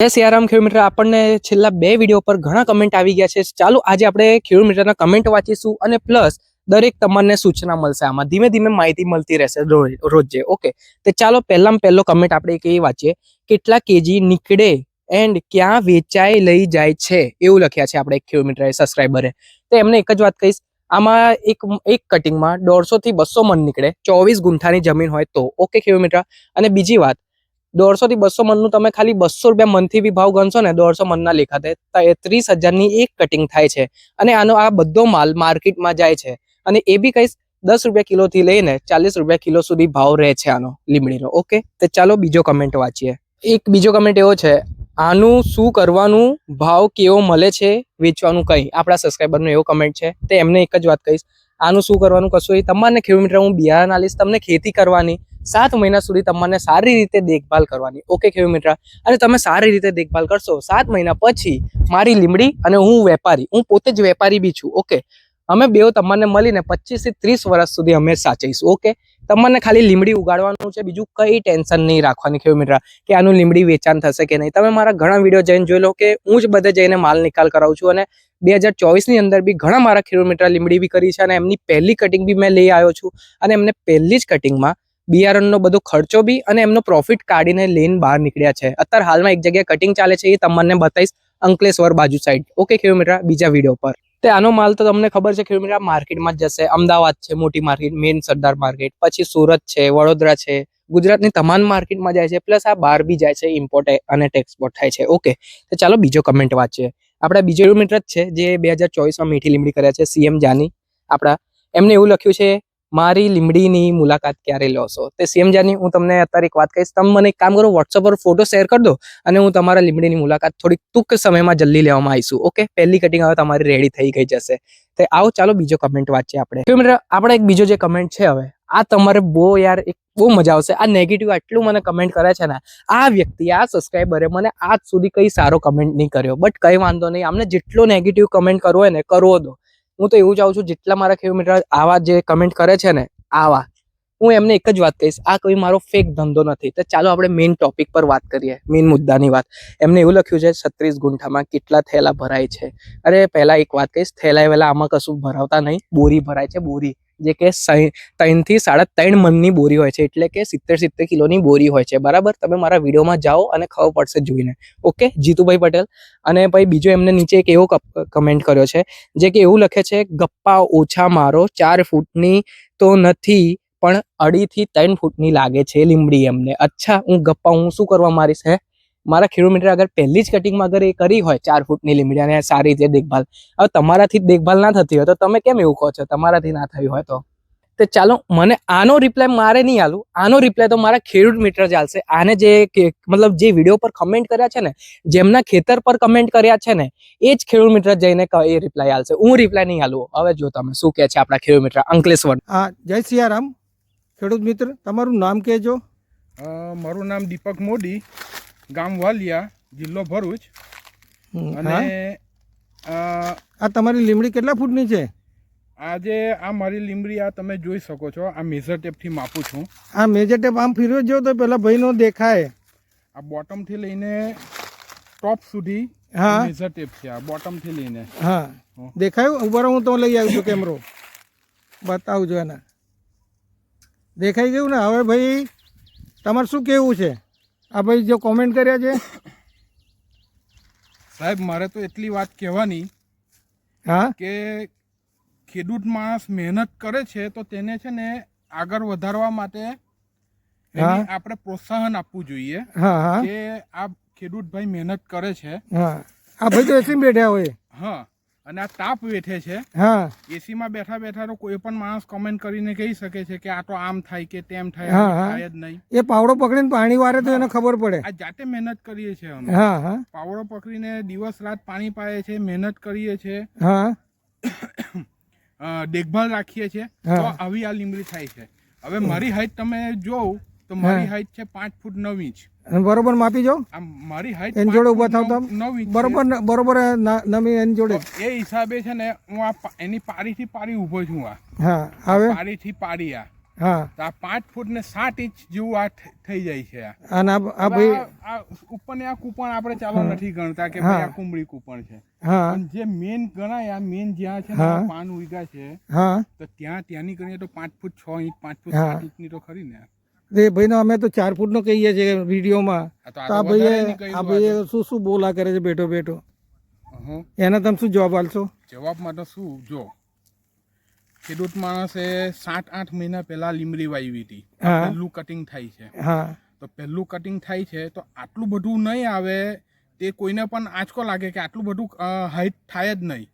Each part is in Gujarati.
જય સિયારામ, ખેડૂત આપણને છેલ્લા બે વીડિયો પર ઘણા કમેન્ટ આવી ગયા છે. ચાલો આજે આપણે ખેડૂત કમેન્ટ વાંચીશું અને પ્લસ દરેક તમને સૂચના મળશે. આમાં ધીમે ધીમે માહિતી મળતી રહેશે રોજ. ઓકે તો ચાલો પહેલામાં પહેલો કમેન્ટ આપણે એક એ વાંચીએ. કેટલા કેજી નીકળે એન્ડ ક્યાં વેચાય લઈ જાય છે? એવું લખ્યા છે આપણે ખેડૂત સબસ્ક્રાઈબરે તો એમને એક જ વાત કહીશ. આમાં એક એક કટિંગમાં દોઢસોથી બસો મન નીકળે. ચોવીસ ગુંઠાની જમીન હોય તો. ઓકે ખેડૂત અને બીજી વાત. દોઢસો થી બસો મનનું તમે ખાલી બસો રૂપિયા મનથી બી ભાવ ગણશો ને, દોઢસો મનના લેખાતે ત્રીસ હજારની એક કટિંગ થાય છે. અને આનો આ બધો માલ માર્કેટમાં જાય છે. અને એ બી કહીશ દસ રૂપિયા કિલોથી લઈને ચાલીસ રૂપિયા કિલો સુધી ભાવ રહે છે આનો લીમડીનો, ઓકે? તો ચાલો બીજો કમેન્ટ વાંચીએ. એક બીજો કમેન્ટ એવો છે, આનું શું કરવાનું, ભાવ કેવો મળે છે, વેચવાનું કઈ? આપણા સબસ્ક્રાઈબરનો એવો કમેન્ટ છે. તે એમને એક જ વાત કહીશ, આનું શું કરવાનું, કશું એ? તમારને ખેડૂત મિત્ર, હું બિયારણ આલીશ, તમને ખેતી કરવાની. સાત મહિના સુધી તમને સારી રીતે દેખભાલ કરવાની. ઓકે ખેડૂત મિત્ર? અને તમે સારી રીતે દેખભાલ કરશો. સાત મહિના પછી મારી લીમડી અને હું વેપારી, હું પોતે જ વેપારી બી છું. ઓકે અમે બેવ તમને મળીને પચીસથી ત્રીસ વર્ષ સુધી અમે સાચવીશું. ઓકે તમને ખાલી લીમડી ઉગાડવાનું છે. બીજું કઈ ટેન્શન નહીં રાખવાની ખેડૂત મિત્ર? કે આનું લીમડી વેચાણ થશે કે નહીં. તમે મારા ઘણા વીડિયો જઈને જોઈ લો કે હું જ બધે જઈને માલ નિકાલ કરાવું છું. અને બે હજાર ચોવીસની અંદર બી ઘણા મારા ખેડૂત મિત્ર લીમડી બી કરી છે. અને એમની પહેલી કટિંગ બી મેં લઈ આવ્યો છું. અને એમને પહેલી જ કટિંગમાં બિયારણનો બધો ખર્ચો બી અને એમનો પ્રોફિટ કાઢીને લઈને બહાર નીકળ્યા છે. અત્યારે હાલમાં એક જગ્યાએ કટિંગ ચાલે છે, એ તમને બતાવીશ અંકલેશ્વર બાજુ સાઈડ ઓકે ખેડૂમિત્રા બીજા વીડિયો પર. તે આનો માલ તો તમને ખબર છે ખેડૂમિત્રા માર્કેટમાં જ જશે. અમદાવાદ છે, મોટી માર્કેટ મેઇન સરદાર માર્કેટ. પછી સુરત છે, વડોદરા છે. ગુજરાતની તમામ માર્કેટમાં જાય છે પ્લસ આ બહાર બી જાય છે ઇમ્પોર્ટ અને એક્સપોર્ટ થાય છે. ઓકે તો ચાલો બીજો કમેન્ટ વાંચીએ. આપણા બીજો મિત્ર જ છે, જે બે હજાર ચોવીસમાં મીઠી લીમડી કર્યા છે સીએમ જાની. આપણા, એમને એવું લખ્યું છે મારી લીમડીની મુલાકાત ક્યારે લોશો તે સીએમ જાની હું તમને અત્યારે એક વાત કહીશ. તમે મને એક કામ કરો વોટ્સઅપ પર ફોટો શેર કરી દો અને હું તમારા લીમડીની મુલાકાત થોડીક ટૂંક સમયમાં જલ્દી લેવામાં આવીશું, ઓકે? પહેલી કટિંગ હવે તમારી રેડી થઈ ગઈ જશે. તો આવો, ચાલો બીજો કમેન્ટ વાંચીએ આપણે. તો મિત્ર, આપણે એક બીજો જે કમેન્ટ છે હવે, આ તમારે બહુ યાર એક બહુ મજા આવશે. આ નેગેટિવ આટલું મને કમેન્ટ કરે છે ને, આ વ્યક્તિ, આ સબસ્ક્રાઈબરે મને આજ સુધી કંઈ સારો કમેન્ટ નહીં કર્યો. બટ કંઈ વાંધો નહીં, આમને જેટલો નેગેટિવ કમેન્ટ કરવો હોય ને, કરવો દો. હું તો એવું ચાહું છું, જેટલા મારા ખેડૂત આવા જે કમેન્ટ કરે છે ને, આવા, હું એમને એક જ વાત કહીશ, આ કોઈ મારો ફેક ધંધો નથી. તો ચાલો આપણે મેઇન ટોપિક પર વાત કરીએ મેઇન મુદ્દાની વાત. એમને એવું લખ્યું છે, છત્રીસ ગુંઠામાં કેટલા થેલા ભરાય છે? અરે, પહેલાં એક વાત કહીશ, થેલા વેલા આમાં કશું ભરાવતા નહીં, બોરી ભરાય છે, બોરી. જે કે ત્રણથી સાડા ત્રણ મનની બોરી હોય છે, એટલે કે સિત્તેર સિત્તેર કિલોની બોરી હોય છે. બરાબર? તમે મારા વિડીયોમાં જાઓ અને ખબર પડશે જોઈને. ઓકે? જીતુભાઈ પટેલ. અને ભાઈ બીજો એમને નીચે એક એવો કમેન્ટ કર્યો છે, જે કે એવું લખે છે, ગપ્પા ઓછા મારો, ચાર ફૂટની તો નથી, પણ અઢીથી ત્રણ ફૂટની લાગે છે લીમડી એમને. અચ્છા, હું ગપ્પા, હું શું કરવા મારીશ, હે? મારા કિલોમીટર અગર પહેલી જ કટિંગમાં અગર એ કરી હોય ચાર ફૂટની લીમડી અને સારી રીતે દેખભાલ હવે તમારાથી જ દેખભાલ ના થતી હોય તો તમે કેમ એવું કહો છો? તમારાથી ના થયું હોય તો? તો ચાલો મને આનો રિપ્લાય મારે નહીં આલું. આનો રિપ્લાય તો મારા ખેડૂત મિત્ર જ આલશે. આને જે કે- મતલબ જે વીડિયો પર કમેન્ટ કર્યા છે ને જેમના ખેતર પર કમેન્ટ કર્યા છે ને એ જ ખેડૂત મિત્ર જઈને એ રિપ્લાય આલશે. હું રિપ્લાય નહીં આલું. હવે જો તમે શું કહે છે આપણા ખેડૂત મિત્ર અંકલેશ્વર હા જય સિયારામ ખેડૂત મિત્ર તમારું નામ કહેજો. મારું નામ દીપક મોદી. ગામ વાલિયા જિલ્લો ભરૂચ. અને આ તમારી લીમડી કેટલા ફૂટની છે? આજે આ મારી લીમડી આ તમે જોઈ શકો છો આ મેજર ટેપથી માપું છું. આ મેજર ટેપ આમ ફીરવ્યો જો તો પેલા ભાઈનો દેખાય. આ બોટમથી લઈને ટોપ સુધી હા. મેજર ટેપ છે આ બોટમથી લઈને. હા. દેખાયું ઊભા હું તો લઈ આવું છું કેમેરો. બતાવજો એના. દેખાઈ ગયું ને? હવે ભાઈ તમારે શું કેવું છે? આ ભાઈ જો કોમેન્ટ કર્યા છે? સાહેબ મારે તો એટલી વાત કહેવાની હા? કે ખેડૂત માણસ મહેનત કરે છે તો તેને છે ને આગળ વધારવા માટે આપણે પ્રોત્સાહન આપવું જોઈએ કે આ ખેડૂત ભાઈ મહેનત કરે છે. હા. આ ભાઈ તો એસી બેઠા હોય. હા. અને આ તાપ વેઠે છે. હા. એસીમાં બેઠા બેઠા તો કોઈ પણ માણસ કમેન્ટ કરીને કહી શકે છે કે આ તો આમ થાય કે તેમ થાય. થાય જ નહીં. એ પાવડો પકડીને પાણી વારે તો એને ખબર પડે. આ જાતે મહેનત કરીએ છીએ અમે. હા હા. પાવડો પકડીને દિવસ રાત પાણી પાએ છે મહેનત કરીએ છીએ હા. દેખભાળ રાખીએ છીએ તો આવી આ લીમડી થાય છે. હવે મારી હાઈટ તમે જોવ તો મારી. હાઈટ છે પાંચ ફૂટ નવ ઇંચ. બરોબર માપી જો? મારી હાઈટ એની જોડે ઊભા થાવ તો નવ ઇંચ બરોબર બરોબર નમી એની જોડે. એ હિસાબે છે ને હું આ એની પારીથી પારી ઊભો છું આ. હા હવે પારીથી પારી આ. હા. આ પાંચ ફૂટ ને સાત ઇંચ જેવું આ થઈ જાય છે અને આ ભાઈ આ- ઉપર આ કૂપણ આપણે ચાલો નથી ગણતા કે. ભાઈ આ કુંબળી કૂપણ છે. હા. જે મેન ગણાય આ મેન જ્યાં છે ને પાન ઉગા છે હા. તો ત્યાં ત્યાંની ગણીએ તો પાંચ ફૂટ છ ઇંચ પાંચ ફૂટ સાત સાત ઇંચની તો ખરી ને. તે ભાઈનો અમે તો ચાર ફૂટનો કહીએ છીએ વિડીયોમાં. તો આ ભાઈએ આ ભાઈએ શું શું બોલા કરે છે બેઠો બેઠો. એના તમે શું જવાબ આપશો? જવાબ માટે શું? જો ખેડૂત માણસે સાત આઠ મહિના પહેલા લીમડી વાવી હતી. પહેલું કટિંગ થાય છે. હા. તો પહેલું કટિંગ થાય છે તો આટલું બધું નહીં આવે તે કોઈને પણ આંચકો લાગે કે આટલું બધું હાઈટ થાય જ નહીં.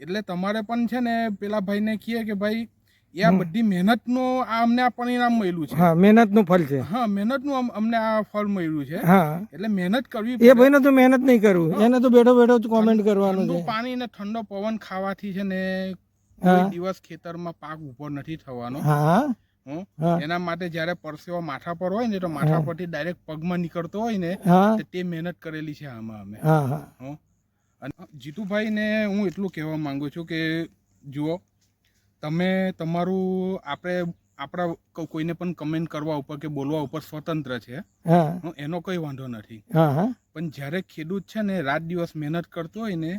એટલે તમારે પણ છે ને પેલા ભાઈને કહીએ કે ભાઈ એ આ બધી મહેનતનું આ અમને આ પરિણામ મળ્યું છે. હા મહેનતનું ફળ છે. હા મહેનતનું નું અમને આ ફળ મળ્યું છે. હા. એટલે મહેનત કરવી એ. ભાઈને તો મહેનત નહીં કરવું. એને તો બેઠો બેઠો જ કોમેન્ટ કરવાનું છે. પાણી ને ઠંડો પવન ખાવાથી છે ને કોઈ દિવસ ખેતરમાં પાક ઊભો નથી થવાનો. હા. એના માટે જ્યારે પરસેવો માથા પર હોય ને તો માથા પરથી ડાયરેક્ટ પગમાં નીકળતો હોય ને તે મહેનત કરેલી છે આમાં અમે. અને જીતુભાઈને હું એટલું કહેવા માંગુ છું કે જુઓ તમે તમારું આપણે આપણા કોઈને પણ કમેન્ટ કરવા ઉપર કે બોલવા ઉપર સ્વતંત્ર છે. એનો કોઈ વાંધો નથી. પણ જ્યારે ખેડૂત છે ને રાત દિવસ મહેનત કરતો હોય ને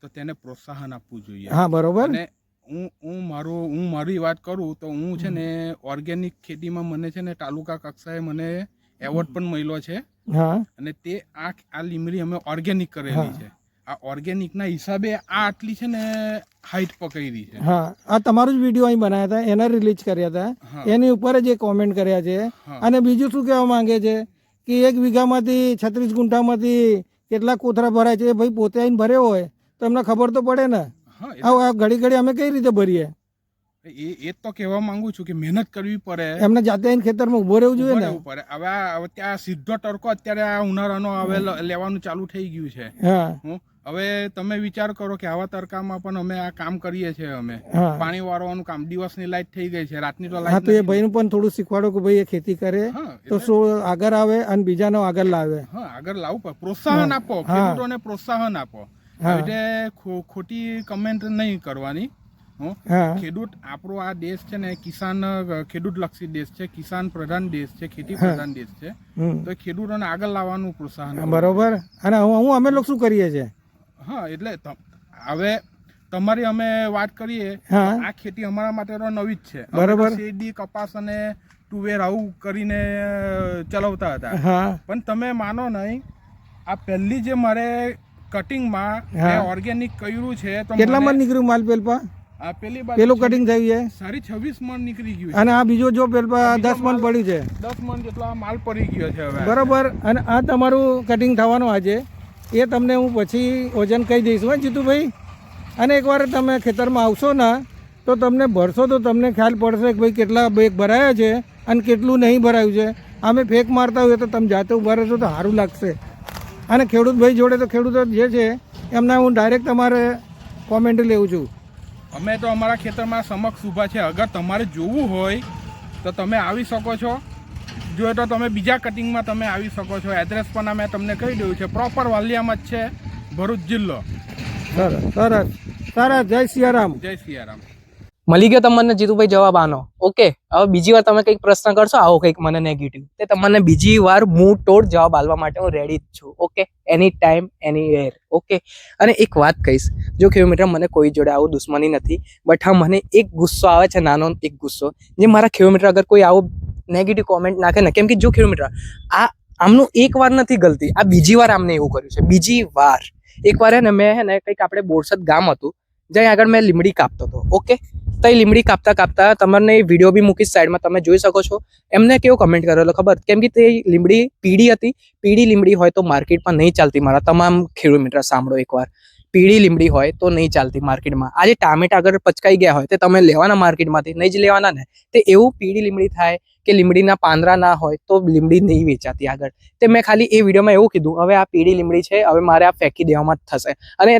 તો તેને પ્રોત્સાહન આપવું જોઈએ. હા બરોબર. અને હું હું મારું હું મારી વાત કરું તો હું છે ને ઓર્ગેનિક ખેતીમાં મને છે ને તાલુકા કક્ષાએ મને એવોર્ડ પણ મળ્યો છે. અને તે આ આ લીમડી અમે ઓર્ગેનિક કરેલી છે. આ ઓર્ગેનિકના હિસાબે આ આટલી છે ને હાઈટ પકડી છે. હા આ તમારું જ વીડિયો અહીં બનાવ્યા હતા એના રિલીઝ કર્યા હતા. એની ઉપર જ એ કોમેન્ટ કર્યા છે. અને બીજું શું કહેવા માંગે છે? કે એક વીઘામાંથી છત્રીસ ગુંઠામાંથી કેટલા કોથરા ભરાય છે? એ ભાઈ પોતે આવીને ભર્યો હોય તો એમને ખબર તો પડે ને. હા આ ઘડી ઘડી અમે કઈ રીતે ભરીએ? એ એ તો કહેવા માંગુ છું કે મહેનત કરવી પડે. એમને જાતે આવીને ખેતરમાં ઊભો રહેવું જોઈએ ને. પડે. હવે આ ત્યાં સીધો ટરકો અત્યારે આ ઉનાળાનો હવે લેવાનું ચાલુ થઈ ગયું છે. હું હવે તમે વિચાર કરો કે આવા તડકામાં પણ અમે આ કામ કરીએ છીએ અમે. પાણી વાળવાનું કામ. દિવસની લાઈટ થઈ ગઈ છે. રાતની તો હા તો એ નથી. પણ થોડું શીખવાડો કે ભાઈ એ ખેતી કરે. તો શું આગળ આવે અને બીજાનો આગળ લાવે. હા આગળ લાવવું પ્રોત્સાહન આપો. ખેડૂતોને પ્રોત્સાહન આપો. ખો- ખોટી કમેન્ટ નહીં કરવાની ખેડૂત આપણો આ દેશ છે ને કિસાન ખેડૂત લક્ષી દેશ છે કિસાન પ્રધાન દેશ છે ખેતી પ્રધાન દેશ છે. તો ખેડૂતોને આગળ લાવવાનું પ્રોત્સાહન બરોબર. અને હું હું અમે લોકો શું કરીએ છીએ? હા એટલે હવે તમારી અમે વાત કરીએ. આ ખેતી અમારા માટે તો નવી જ છે. બરાબર. શેરડી કપાસ અને ટુવેર આવું કરીને ચલાવતા હતા. હા. પણ તમે માનો નહીં આ પહેલી જે મારે કટિંગમાં. ઓર્ગેનિક કર્યું છે તો કેટલા મણ નીકળ્યું માલ પેલપા? આ પેલી પેલું કટિંગ થયું છે સારી છવ્વીસ મણ નીકળી ગયું અને આ બીજો જો પેલપા દસ મણ પડ્યું છે? દસ મણ જેટલો આ માલ પડી ગયો છે હવે. બરોબર. અને આ તમારું કટિંગ થવાનું આજે? એ તમને હું પછી વજન કહી દઈશ હોય જીતુભાઈ. અને એકવાર તમે ખેતરમાં આવશો ને, તો તમને ભરશો તો તમને ખ્યાલ પડશે કે ભાઈ કેટલા બેગ ભરાયા છે અને કેટલું નહીં ભરાયું છે. અમે ફેક મારતા હોઈએ તો તમે જાતે ઊભા રહેશો તો સારું લાગશે. અને ખેડૂત ભાઈ જોડે તો ખેડૂતો જે છે, એમના હું ડાયરેક્ટ તમારે કોમેન્ટ લેવું છું. અમે તો અમારા ખેતરમાં સમક્ષ ઊભા છે. અગર તમારે જોવું હોય, તો તમે આવી શકો છો. જો તો તમે બીજા કટિંગમાં તમે આવી શકો છો. એડ્રેસ પણ અમે તમને કહી દઉં છે. પ્રોપર વાલિયામાં જ છે ભરૂચ જિલ્લો. સરસ સરસ. સરસ જય સિયારામ. જય સિયારામ. મળી ગયો તમને જીતુભાઈ જવાબ આનો. ઓકે હવે બીજી વાર તમે કંઈક પ્રશ્ન કરશો આવો કંઈક મને નેગેટિવ તે તમને બીજી વાર હું તોડ જવાબ આપવા માટે હું રેડી જ છું. Okay any time anywhere okay અને એક વાત કહીશ. જો કિલોમીટર મને કોઈ જોડે આવું દુશ્મની નથી બટ હા મને એક ગુસ્સો આવે છે નાનો એક ગુસ્સો. જે મારા કિલોમીટર અગર કોઈ આવું નેગેટિવ કોમેન્ટ નાખે ને, કેમ કે જો કિલોમીટર આ આમનું એક વાર નથી ગલતી, આ બીજી વાર આમને એવું કર્યું છે, બીજી વાર. એક વાર હે ને મેં હે ને કંઈક આપણે બોરસદ ગામ હતું, જ્યાં આગળ મેં લીમડી કાપતો હતો, ઓકે? તો એ લીમડી કાપતા કાપતા તમને એ વીડિયો બી મૂકીશ, સાઈડમાં તમે જોઈ શકો છો. એમને કેવો કમેન્ટ કરેલો ખબર? કેમ કે તે લીમડી પીળી હતી, પીળી લીમડી હોય તો માર્કેટમાં નહીં ચાલતી મારા તમામ ખેડૂત મિત્ર, સાંભળો એકવાર. પીળી લીમડી હોય તો નહીં ચાલતી માર્કેટમાં. આજે ટામેટા અગર પચકાઈ ગયા હોય તે તમે લેવાના માર્કેટમાંથી, નહીં જ લેવાના ને, તે એવું પીળી લીમડી થાય કે લીમડીના પાંદડા ના હોય તો લીમડી નહીં વેચાતી આગળ. તે મેં ખાલી એ વિડીયોમાં એવું કીધું, હવે આ પીળી લીમડી છે, હવે મારે આ ફેંકી દેવામાં જ થશે. અને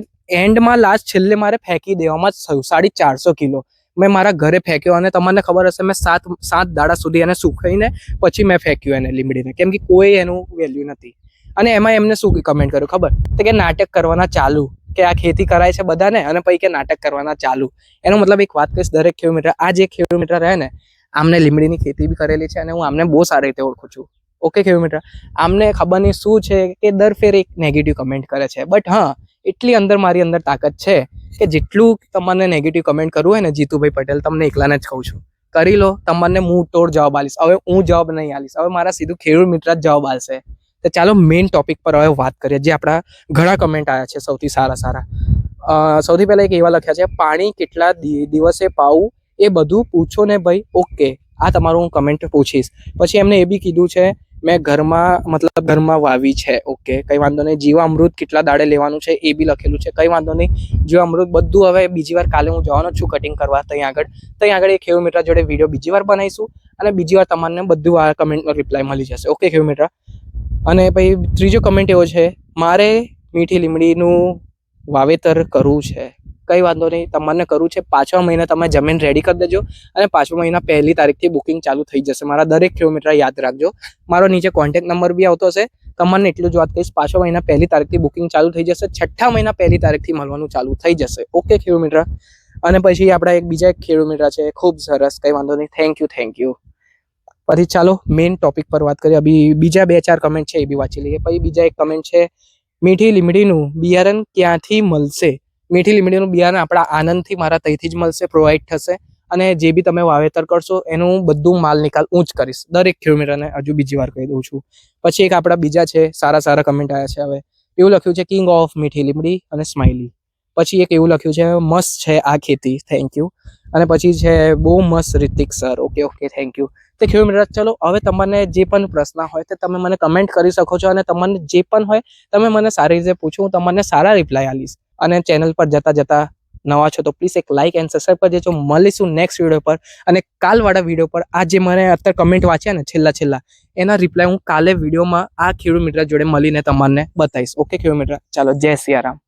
એન્ડમાં લાસ્ટ છેલ્લે મારે ફેંકી દેવામાં જ થયું, સાડી ચારસો કિલો. મેં મારા ઘરે ફેંક્યો અને તમને ખબર હશે, મેં સાત સાત દાડા સુધી એને સુકાઈને પછી મેં ફેંક્યું એને લીમડીને. કેમ કે કોઈ એનું વેલ્યુ નથી. અને એમાં એમને શું કમેન્ટ કર્યું ખબર? તો કે નાટક કરવાના ચાલુ. કે આ ખેતી કરાય છે બધાને અને પછી કે નાટક કરવાના ચાલુ. એનો મતલબ એક વાત કહીશ દરેક કિલોમીટર આ જે કિલોમીટર રહે ને, આમને લીમડીની ખેતી બી કરેલી છે અને હું આમને બહુ સારી રીતે ઓળખું છું. ઓકે ખેડૂત આમને ખબર નહીં શું છે કે દર ફેર એક નેગેટિવ કમેન્ટ કરે છે. બટ હા, એટલી અંદર મારી અંદર તાકાત છે કે જેટલું તમને નેગેટિવ કમેન્ટ કરવું હોય ને, જીતુભાઈ પટેલ, તમને એકલાને જ કહું છું. કરી લો, તમને હું તોડ જવાબ આલીશ હવે હું જવાબ નહીં આલીશ હવે મારા સીધું ખેડૂત મિત્ર જ જવાબ આલશે તો ચાલો મેઇન ટોપિક પર હવે વાત કરીએ, જે આપણા ઘણા કમેન્ટ આવ્યા છે સૌથી સારા સારા. સૌથી પહેલાં એક એવા લખ્યા છે, પાણી કેટલા દિવસે પાવું એ બધું પૂછો ને ભાઈ, ઓકે, આ તમારું હું કમેન્ટ પૂછીશ. પછી એમને એ બી કીધું છે, મેં ઘરમાં, મતલબ ઘરમાં વાવી છે, ઓકે, કંઈ વાંધો નહીં, જીવામૃત કેટલા દાડે લેવાનું છે એ બી લખેલું છે, કંઈ વાંધો નહીં, જીવામૃત બધું હવે બીજી વાર કાલે હું જવાનો છું કટિંગ કરવા ત્યાં આગળ ત્યાં આગળ એ ખેડૂત મિત્ર જોડે વીડિયો બીજી વાર બનાવીશું, અને બીજી વાર તમને બધું આ કમેન્ટનો રિપ્લાય મળી જશે, ઓકે ખેડૂત મિત્ર? અને પછી ત્રીજો કમેન્ટ એવો છે, મારે મીઠી લીમડીનું વાવેતર કરવું છે. કંઈ વાંધો નહીં, તમને કરવું છે પાંચમા મહિના તમે જમીન રેડી કરી દેજો અને પાંચમા મહિના પહેલી તારીખથી બુકિંગ ચાલુ થઈ જશે. મારા દરેક કિલોમીટર યાદ રાખજો. મારો નીચે કોન્ટેક્ટ નંબર બી આવતો હશે. તમને એટલું જ વાત કહીશ પાંચમા મહિના પહેલી તારીખથી બુકિંગ ચાલુ થઈ જશે. છઠ્ઠા મહિના પહેલી તારીખથી મળવાનું ચાલુ થઈ જશે. ઓકે કિલોમીટર અને પછી આપણા એક બીજા એક કિલોમીટર છે, ખૂબ સરસ, કંઈ વાંધો નહીં. થેન્ક યુ થેન્ક યુ પછી ચાલો મેઇન ટોપિક પર વાત કરીએ. અભી બીજા બે ચાર કમેન્ટ છે એ બી વાંચી લઈએ. પછી બીજા એક કમેન્ટ છે, મીઠી લીમડીનું બિયારણ ક્યાંથી મળશે? મીઠી લીમડીનું બિયારણ આપણા આનંદથી મારા તઈથી જ મળશે પ્રોવાઈડ થશે. અને જે બી તમે વાવેતર કરશો, એનું બધું માલ નિકાલ જ કરીશ. દરેક કિલોમીટરને હજુ બીજી વાર કહી દઉં છું. પછી એક આપણા બીજા છે, સારા સારા કમેન્ટ આવ્યા છે હવે. એવું લખ્યું છે કિંગ ઓફ મીઠી લીમડી અને સ્માઇલી પછી એક એવું લખ્યું છે, મસ્ત છે આ ખેતી થેન્ક યુ અને પછી છે, બહુ મસ્ત Hrithik sir okay okay thank you તે કિલોમીટર ચલો, હવે તમને જે પણ પ્રશ્ન હોય તે તમે મને કમેન્ટ કરી શકો છો અને તમને જે પણ હોય તમે મને સારી રીતે પૂછો, હું તમને સારા રિપ્લાય આપીશ. અને ચેનલ પર જતા જતા નવા છો તો પ્લીઝ એક લાઇક એન્ડ સબસ્ક્રાઈબ કરી દેજો મળીશું નેક્સ્ટ વીડિયો પર અને કાલવાળા વીડિયો પર. આ જે મને અત્યારે કમેન્ટ વાંચ્યા ને છેલ્લા છેલ્લા, એના રિપ્લાય હું કાલે વિડીયોમાં આ કિલોમીટર જોડે મળીને તમને બતાવીશ. ઓકે કિલોમીટર ચાલો, જય સિયારામ